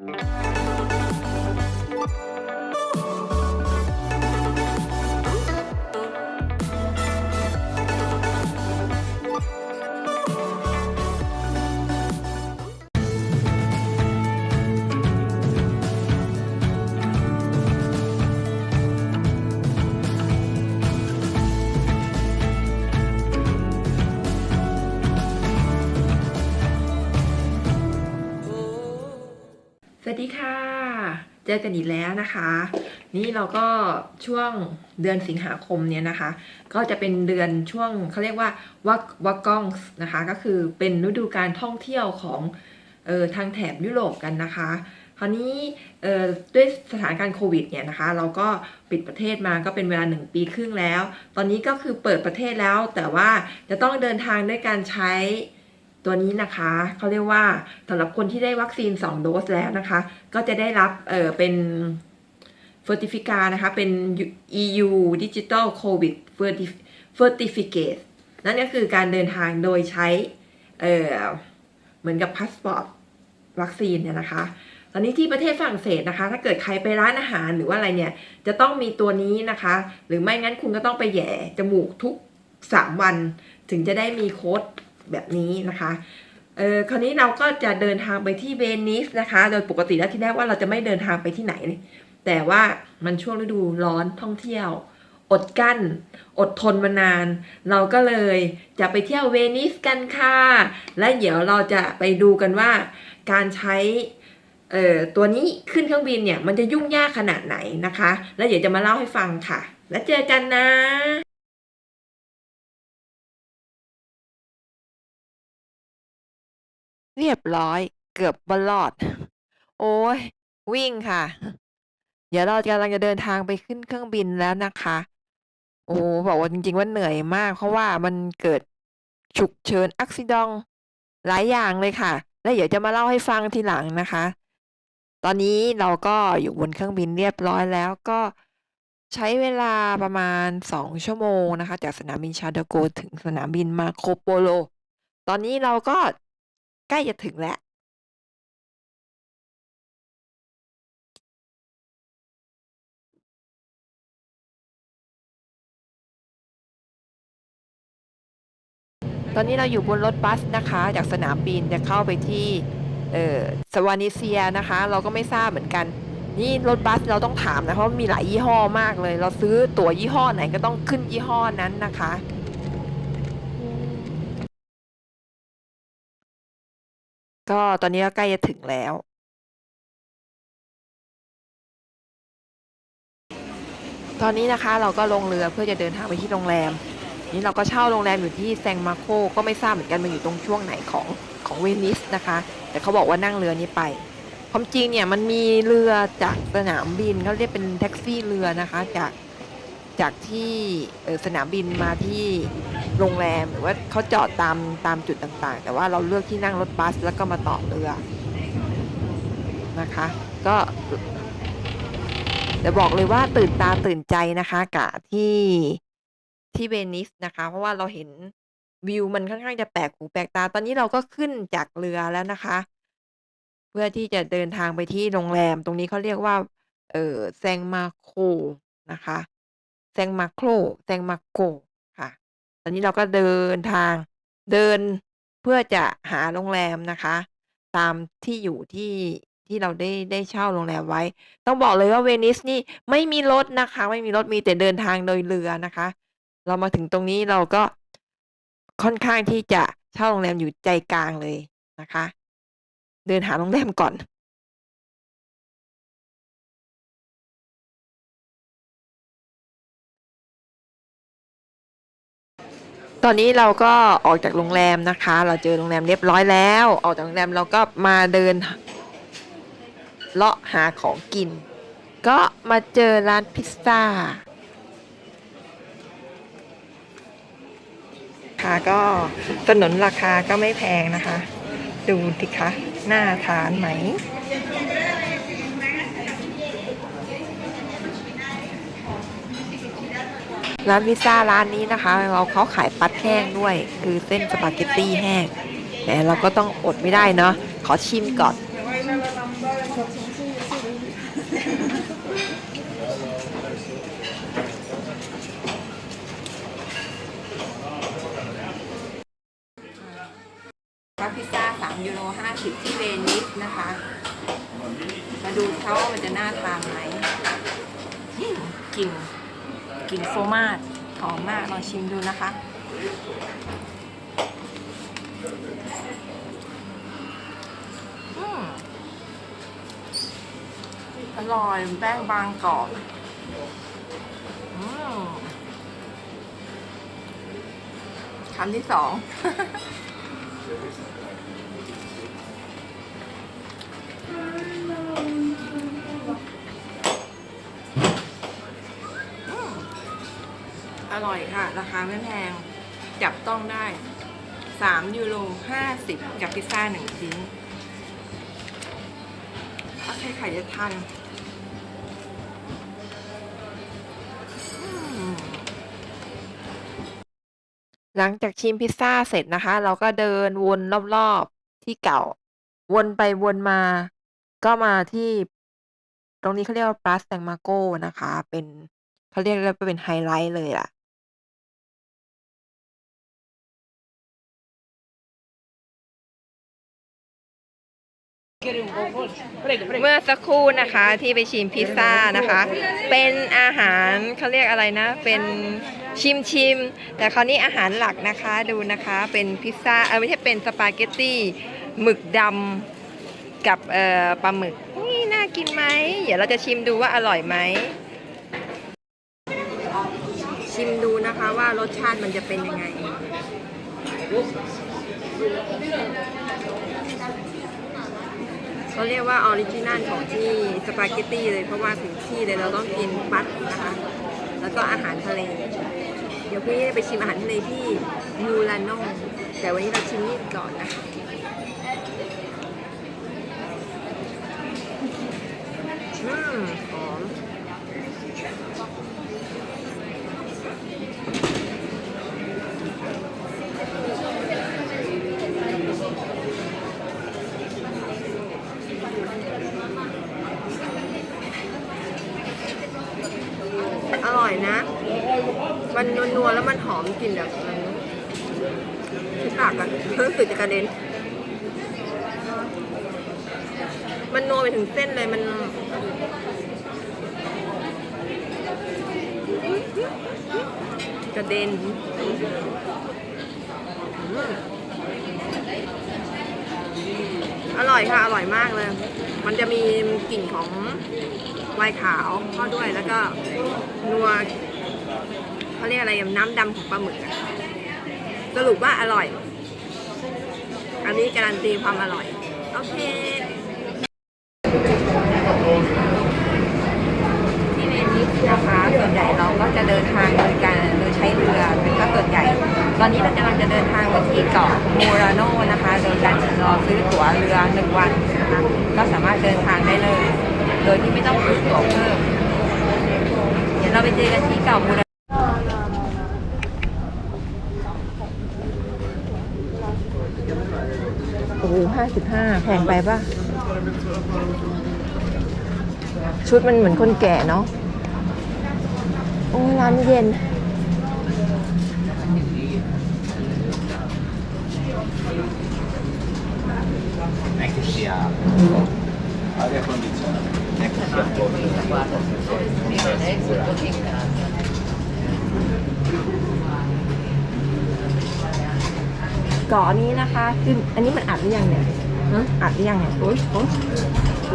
ส ดีค่ะ เจอกันอีกแล้วนะคะ นี่เราก็ช่วงเดือนสิงหาคมเนี่ยนะคะ ก็จะเป็นเดือนช่วงเขาเรียกว่าวักวักกองนะคะ ก็คือเป็นฤดูการท่องเที่ยวของเออทางแถบยุโรปกันนะคะ คราวนี้เออด้วยสถานการณ์โควิดเนี่ยนะคะ เราก็ปิดประเทศมาก็เป็นเวลาหนึ่งปีครึ่งแล้ว ตอนนี้ก็คือเปิดประเทศแล้วแต่ว่าจะต้องเดินทางด้วยการใช้ ตัวนี้นะคะเขาเรียกว่าสำหรับคนที่ได้วัคซีน 2 โดสแล้วนะคะ ก็จะได้รับเออเป็นเฟอร์ติฟิกานะคะ เป็น EU Digital COVID Certificate นั่นก็คือการเดินทางโดยใช้เออเหมือนกับพาสปอร์ตวัคซีนเนี่ยนะคะ ตอนนี้ที่ประเทศฝรั่งเศสนะคะ ถ้าเกิดใครไปร้านอาหารหรือว่าอะไรเนี่ย จะต้องมีตัวนี้นะคะ หรือไม่งั้นคุณก็ต้องไปแย่จมูกทุก 3 วัน ถึงจะได้มีโค้ด แบบนี้นะคะเออคราวนี้เราก็จะเดินทางไปที่เวนิสนะคะ โดยปกติแล้วที่แรกว่าเราจะไม่เดินทางไปที่ไหน แต่ว่ามันช่วงฤดูร้อนท่องเที่ยว อดกั้น อดทนมานาน เราก็เลยจะไปเที่ยวเวนิสกันค่ะ และเดี๋ยวเราจะไปดูกันว่า การใช้เอ่อตัวนี้ขึ้นเครื่องบินเนี่ยมันจะยุ่งยากขนาดไหนนะคะ แล้วเดี๋ยวจะมาเล่าให้ฟังค่ะ แล้วเจอกันนะ เรียบร้อยเกือบบลอด โอ้ยวิ่งค่ะ เดี๋ยวเรากำลังจะเดินทางไปขึ้นเครื่องบินแล้วนะคะ โอ้บอกว่าจริง ๆ ว่าเหนื่อยมาก เพราะว่ามันเกิดฉุกเฉินอักซิดองหลายอย่างเลยค่ะ แล้วเดี๋ยวจะมาเล่าให้ฟังทีหลังนะคะ ตอนนี้เราก็อยู่บนเครื่องบินเรียบร้อยแล้วก็ใช้เวลาประมาณสองชั่วโมงนะคะ จากสนามบินชาร์ลโกถึงสนามบินมาโคโปโล ตอนนี้เราก็ ใกล้จะถึงแล้ว ตอนนี้เราอยู่บนรถบัสนะคะ จากสนามบินจะเข้าไปที่เออสวานิเซียนะคะ เราก็ไม่ทราบเหมือนกัน นี่รถบัสเราต้องถามนะเพราะมีหลายยี่ห้อมากเลย เราซื้อตั๋วยี่ห้อไหนก็ต้องขึ้นยี่ห้อนั้นนะคะ ก็ตอนนี้ก็ใกล้จะถึงแล้ว ตอนนี้นะคะเราก็ลงเรือเพื่อจะเดินทางไปที่โรงแรม นี่เราก็เช่าโรงแรมอยู่ที่แซงมาโคก็ไม่ทราบเหมือนกันมันอยู่ตรงช่วงไหนของของเวนิสนะคะ แต่เขาบอกว่านั่งเรือนี้ไป ความจริงเนี่ยมันมีเรือจากสนามบินเขาเรียกเป็นแท็กซี่เรือนะคะจากจากที่สนามบินมาที่ โรงแรมหรือว่าเขาจอดตามตามจุดต่างๆ แต่ว่าเราเลือกที่นั่งรถบัสแล้วก็มาต่อเรือนะคะ ก็จะบอกเลยว่าตื่นตาตื่นใจนะคะกะที่ที่เวนิสนะคะ เพราะว่าเราเห็นวิวมันค่อนข้างจะแปลกหูแปลกตา ตอนนี้เราก็ขึ้นจากเรือแล้วนะคะ เพื่อที่จะเดินทางไปที่โรงแรมตรงนี้เขาเรียกว่า เออแซงมาโคนะคะ แซงมาโคแซงมาโค อนนี้เราก็เดินทางเดินเพื่อจะหาโรงแรมนะคะ ตามที่อยู่ที่ที่เราได้ได้เช่าโรงแรมไว้ ต้องบอกเลยว่าเวนิสนี่ไม่มีรถนะคะ ไม่มีรถมีแต่เดินทางโดยเรือนะคะ เรามาถึงตรงนี้เราก็ค่อนข้างที่จะเช่าโรงแรมอยู่ใจกลางเลยนะคะ เดินหาโรงแรมก่อน ตอนนี้เราก็ออกจากโรงแรมนะคะ เราเจอโรงแรมเรียบร้อยแล้ว ออกจากโรงแรมเราก็มาเดินเลาะหาของกิน ก็มาเจอร้านพิซซ่าค่ะก็สนนราคาก็ไม่แพงนะคะ ดูสิคะ น่าทานไหม ร้านพิซซ่าร้านนี้นะคะ เราเขาขายปัดแห้งด้วย คือเส้นสปาเกตตี้แห้งแต่เราก็ต้องอดไม่ได้เนาะขอชิมก่อนพิซซ่า3ยูโร50 ที่เวนิสนะคะ มาดูเขาว่ามันจะน่าทานไหมกิ่น กลิ่นโฟมาดหอมมากลองชิมดูนะคะ อร่อยแป้งบางกรอบอคำที่สอง ร่อยค่ะ ราคาไม่แพง จับต้องได้ 3 ยูโร 50 กับพิซซ่า 1 ชิ้นถ้าใครใครจะทันหลังจากชิมพิซซ่าเสร็จนะคะ เราก็เดินวนรอบๆที่เก่า วนไปวนมา ก็มาที่ตรงนี้เขาเรียกว่า Plas San Marco นะคะ เป็นเขาเรียกว่าเป็นไฮไลท์เลยล่ะ เมื่อสักครู่นะคะที่ไปชิมพิซซ่านะคะ เป็นอาหารเขาเรียกอะไรนะ เป็นชิมชิมแต่คราวนี้อาหารหลักนะคะดูนะคะเป็นพิซซ่าเออไม่ใช่เป็นสปาเกตตี้หมึกดำกับเอ่อปลาหมึกนี่น่ากินไหมเดี๋ยวเราจะชิมดูว่าอร่อยไหมชิมดูนะคะว่ารสชาติมันจะเป็นยังไง เขาเรียกว่าออริจินัลของที่สปาเกตตี้เลยเพราะว่าถึงที่เลยเราต้องกินปัดนะคะ แล้วก็อาหารทะเล เดี๋ยวพี่ไปชิมอาหารทะเลที่ยูรานโนแต่วันนี้เราชิมนี่ก่อนนะคะอืมหอม อร่อยนะ มันนัวๆแล้วมันหอมกลิ่นแบบมันที่ปากอะเพิ่งสึกจะกระเด็น มันนัวไปถึงเส้นเลยมันกระเด็นอืมอร่อยค่ะ อร่อยมากเลย มันจะมีกลิ่นของไวน์ขาวเข้าด้วยแล้วก็นัว เขาเรียกอะไรน้ำดำของปลาหมึกอะสรุปว่าอร่อย อันนี้การันตีความอร่อย โอเคที่เวนิสนะคะส่วนใหญ่เราก็จะเดินทางโดยการโดยใช้เรือเป็นก็ส่วนใหญ่ ตอนนี้เรากำลังจะเดินทางไปที่เกาะมูราโนนะคะ โดยการรอซื้อตั๋วเรือหนึ่งวันนะคะก็สามารถเดินทางได้เลย โดยที่ไม่ต้องซื้อตั๋วเพิ่มเดี๋ยวเราไปเจอกันที่เกาะมูราโอ้โหห้า สิบห้าแพงไปป่ะ ชุดมันเหมือนคนแก่เนาะโอ้ร้านเย็น anche sia aria condizionata, non è che กาะนี้นะคะขึ้นอันนี้มันอัดหรือยังเนี่ยอัดหรือยังเนี่ยโอ๊ยโอ๊ย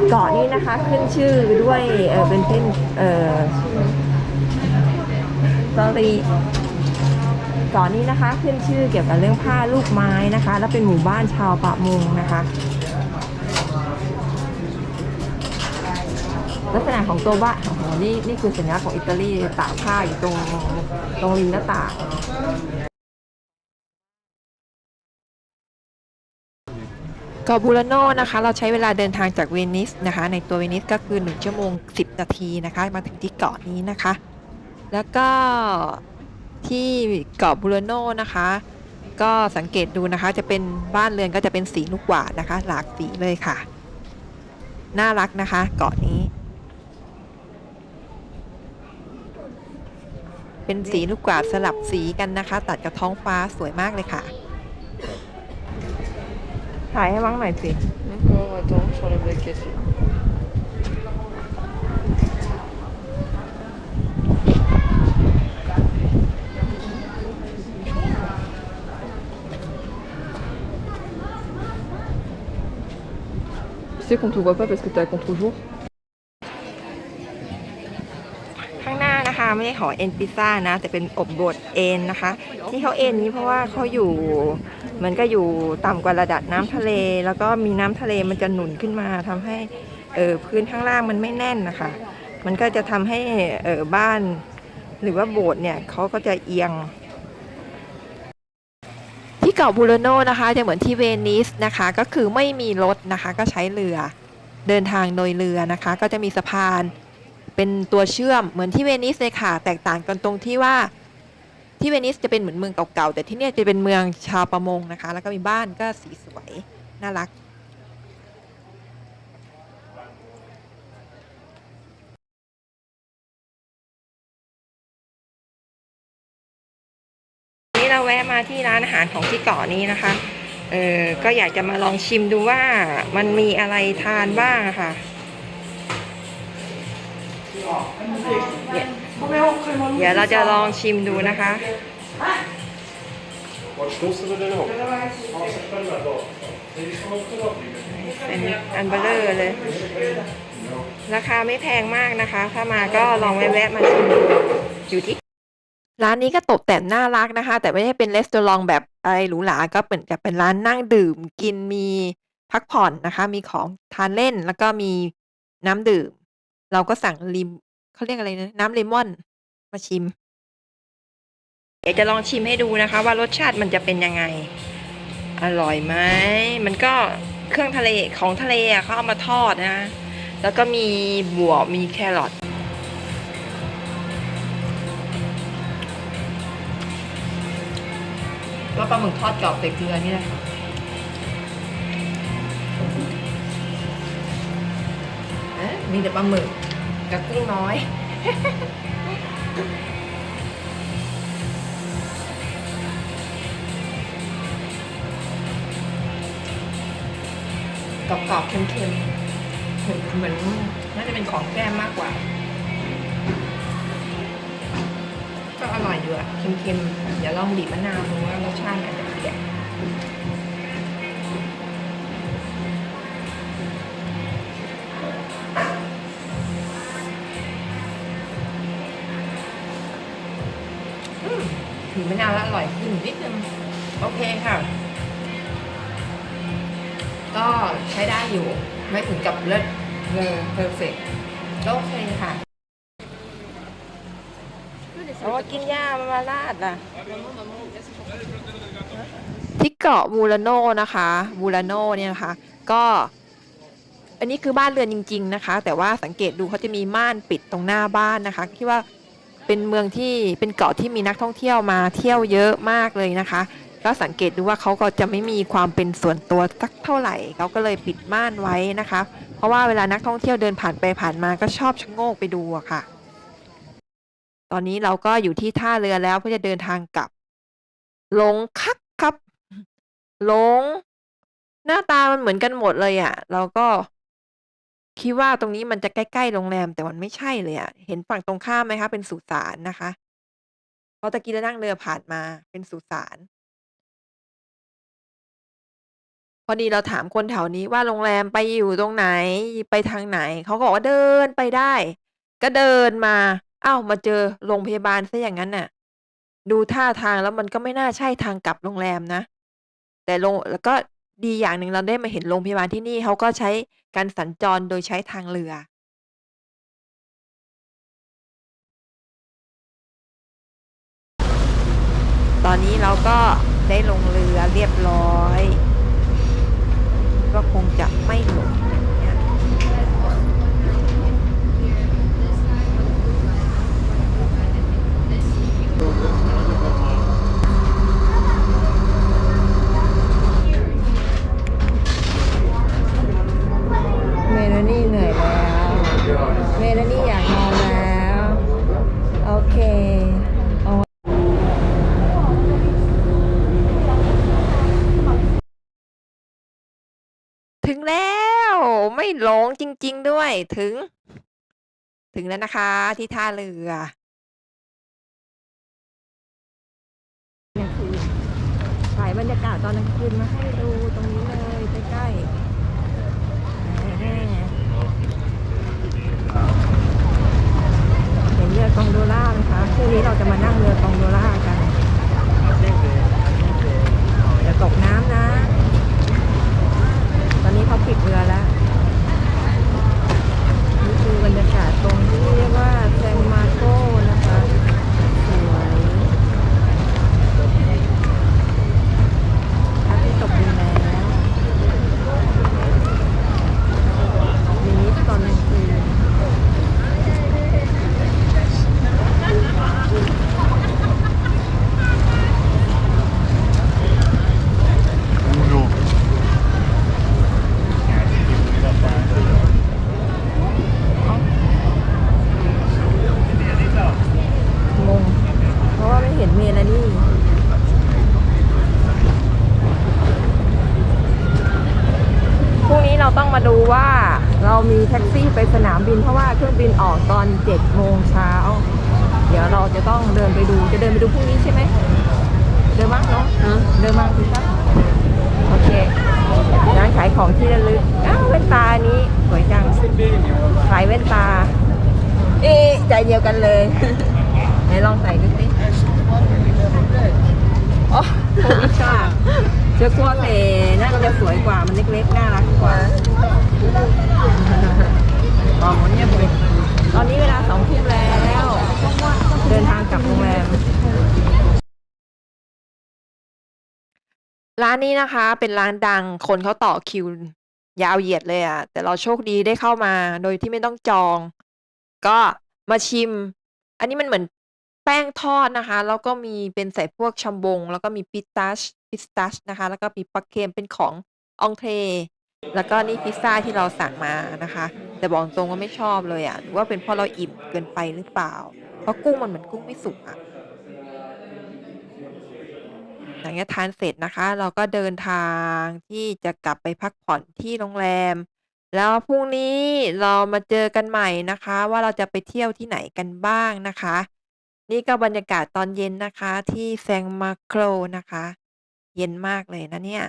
เกาะนี้นะคะขึ้นชื่อด้วยเออเป็นเส้นเออสตรีเกาะนี้นะคะขึ้นชื่อเกี่ยวกับเรื่องผ้าลูกไม้นะคะ แล้วเป็นหมู่บ้านชาวประมงนะคะลักษณะของตัวบ้านโอ้โหนี่นี่คือสัญลักษณ์ของอิตาลีตากผ้าอยู่ตรงตรงริมหน้าต่าง เกาะบูราโนนะคะเราใช้เวลาเดินทางจากเวนิสนะคะ ในตัวเวนิสก็คือ 1 ชั่วโมง 10 นาทีนะคะ มาถึงที่เกาะนี้นะคะ แล้วก็ที่เกาะบูราโนนะคะ ก็สังเกตดูนะคะ จะเป็นบ้านเรือนก็จะเป็นสีลูกหวาดนะคะ หลากสีเลยค่ะ น่ารักนะคะ เกาะนี้ เป็นสีลูกกวาดสลับสีกันนะคะ ตัดกับท้องฟ้าสวยมากเลยค่ะ ถ่ายให้มั้งหน่อยสิ D'accord, attends, j'enlève la cassette. Tu sais qu'on te voit pas parce que t'es à contre-jour ข้างหน้านะคะไม่ใช่หอเอ็นพิซซ่านะ แต่เป็นอบบดเอ็นนะคะ ที่เขาเอ็นนี้เพราะว่าเขาอยู่เห มือนก็อยู่ต่ำกว่าระดับน้ำทะเล แล้วก็มีน้ำทะเลมันจะหนุนขึ้นมาทำให้เออพื้นข้างล่างมันไม่แน่นนะคะ มันก็จะทำให้เออบ้าน หรือว่าโบสถ์เนี่ยเขาก็จะเอียงที่เกาะบูโรโนนะคะจะเหมือนที่เวนิสนะคะ ก็คือไม่มีรถนะคะ ก็ใช้เรือเดินทางโดยเรือนะคะ ก็จะมีสะพาน เป็นตัวเชื่อมเหมือนที่เวนิสเลยค่ะ แตกต่างกันตรงที่ว่า ที่เวนิสจะเป็นเหมือนเมืองเก่าๆแต่ที่เนี่ยจะเป็นเมืองชาวประมงนะคะ แล้วก็มีบ้านก็สีสวยน่ารักนี่เราแวะมาที่ร้านอาหารของที่เกาะนี้นะคะเออก็อยากจะมาลองชิมดูว่ามันมีอะไรทานบ้างะค่ะ เดี๋ยวเราจะลองชิมดูนะคะเป็นอันเบลเลอร์เลย ราคาไม่แพงมากนะคะ ถ้ามาก็ลองแวะๆมาชิมดูอยู่ที่ร้านนี้ก็ตกแต่งน่ารักนะคะ แต่ไม่ได้เป็นรีสอร์ทแบบอะไรหรูหราก็เหมือนกับเป็นร้านนั่งดื่มกินมีพักผ่อนนะคะ มีของทานเล่นแล้วก็มีน้ำดื่ม เราก็สั่งลิม เขาเรียกอะไรนะ น้ำเลมอน มาชิม เดี๋ยวจะลองชิมให้ดูนะคะ ว่ารสชาติมันจะเป็นยังไง อร่อยไหมมันก็เครื่องทะเลของทะเลอะเขาเอามาทอดนะ แล้วก็มีบวบมีแครอทก็ปลาหมึกทอดกรอบใส่เกลือนี่แหละค่ะมีแต่ปลาหมึก กับกุ้งน้อย กรอบๆเค็มๆเหมือนเหมือนน่าจะเป็นของแก้มมากกว่า ก็อร่อยอยู่อะเค็มๆ เดี๋ยวลองบีบมะนาวดูว่ารสชาติมันจะเปลี่ยน มบีบมะนาวแล้วอร่อยขึ้นนิดนึง โอเคค่ะ ก็ใช้ได้อยู่ ไม่ถึงกับเลิศเลอเพอร์เฟกก็โอเคค่ะเอาว่ากินหญ้ามามาลาดล่ะที่เกาะบูราโนนะคะบูราโนเนี่ยนะคะ ก็ อันนี้คือบ้านเรือนจริง ๆ นะคะ แต่ว่าสังเกตดูเขาจะมีม่านปิดตรงหน้าบ้านนะคะคิดว่า เป็นเมืองที่เป็นเกาะที่มีนักท่องเที่ยวมาเที่ยวเยอะมากเลยนะคะ ก็สังเกตดูว่าเขาก็จะไม่มีความเป็นส่วนตัวสักเท่าไหร่เขาก็เลยปิดม่านไว้นะคะ เพราะว่าเวลานักท่องเที่ยวเดินผ่านไปผ่านมาก็ชอบชะโงกไปดูอะค่ะ ตอนนี้เราก็อยู่ที่ท่าเรือแล้วเพื่อจะเดินทางกลับหลงคักครับหลง หน้าตามันเหมือนกันหมดเลยอะ่ะ เราก็ คิดว่าตรงนี้มันจะใกล้ ๆ โรงแรม แต่มันไม่ใช่เลยอะ่ะเห็นฝั่งตรงข้ามไหมคะ เป็นสุสานนะคะ เพราะตะกี้เรานั่งเรือผ่านมาเป็นสุสาน พอดีเราถามคนแถวนี้ว่า โรงแรมไปอยู่ตรงไหน ไปทางไหน เขาก็บอกว่า เดินไปได้ ก็เดินมา อ้าว มาเจอโรงพยาบาลซะอย่างนั้นน่ะ ดูท่าทางแล้วมันก็ไม่น่าใช่ทางกลับโรงแรมนะ แต่โรง แล้วก็ ดีอย่างหนึ่งเราได้มาเห็นโรงพยาบาลที่นี่ เขาก็ใช้การสัญจรโดยใช้ทางเรือ ตอนนี้เราก็ได้ลงเรือเรียบร้อย ก็คงจะไม่หลงอย่างเงี้ยเมลานี่ เมลานี่อยากนอนแล้ว โอเคเอาถึงแล้ว ไม่ หลงจริง ๆ ด้วยถึง ถึงแล้วนะคะ ที่ท่าเรือถ่ายบรรยากาศตอนกลางคืนมาให้ดูตรงนี้เลยใกล้ๆเห็นเรือกองโดล่าไหมคะพรุ่งนี้เราจะมานั่งเรือกองโดล่ากันอย่าตกน้ำนะ ตอนนี้เขาปิดเรือแล้ว บรรยากาศตรงที่เรียกว่าแซงมาโกนะคะ สวยพระอาทิตย์ตกดินแล้วมินิตอนกลางคืน Bonjour. งง เพราะว่าไม่เห็นเมลานี่ พรุ่งนี้เราต้องมาดูว่าเรามีแท็กซี่ไปสนามบินเพราะว่าเครื่อง บินออกตอน7โมงเช้า เดี๋ยวเราจะต้องเดินไปดูจะเดินไปดูพรุ่งนี้ใช่ไหมเดินบ้างเนาะเดินบ้างสิครับโอเคร้านขายของที่ระลึกอ้าวแว่นตาอันนี้สวยจังขายแว่นตา เอ๊ะใจเดียวกันเลยไหนลองใส่ดูสิโอ้โหอิชาเชือกกัวเตน่าจะสวยกว่ามันเล็กๆน่ารักกว่าอ๋อเนี่ยเป็น ตอนนี้เวลาสองทุ่มแล้ว เดินทางกลับโรงแรม ร้านนี้นะคะ เป็นร้านดังคนเขาต่อคิวยาวเหยียดเลยอะแต่เราโชคดีได้เข้ามาโดยที่ไม่ต้องจอง ก็มาชิม อันนี้มันเหมือนแป้งทอดนะคะ แล้วก็มีเป็นใส่พวกชัมบง แล้วก็มีปิสตัชปิสตัชนะคะ แล้วก็มีปลาเค็มเป็นขององเท แล้วก็นี่พิซซ่าที่เราสั่งมานะคะ แต่บอกตรงว่าไม่ชอบเลยอะหรือว่าเป็นเพราะเราอิ่มเกินไปหรือเปล่า เพราะกุ้งมันเหมือนกุ้งไม่สุกอะหลังจากทานเสร็จนะคะ เราก็เดินทางที่จะกลับไปพักผ่อนที่โรงแรม แล้วพรุ่งนี้เรามาเจอกันใหม่นะคะ ว่าเราจะไปเที่ยวที่ไหนกันบ้างนะคะ นี่ก็บรรยากาศตอนเย็นนะคะ ที่แซงมาโครนะคะ เย็นมากเลยนะเนี่ย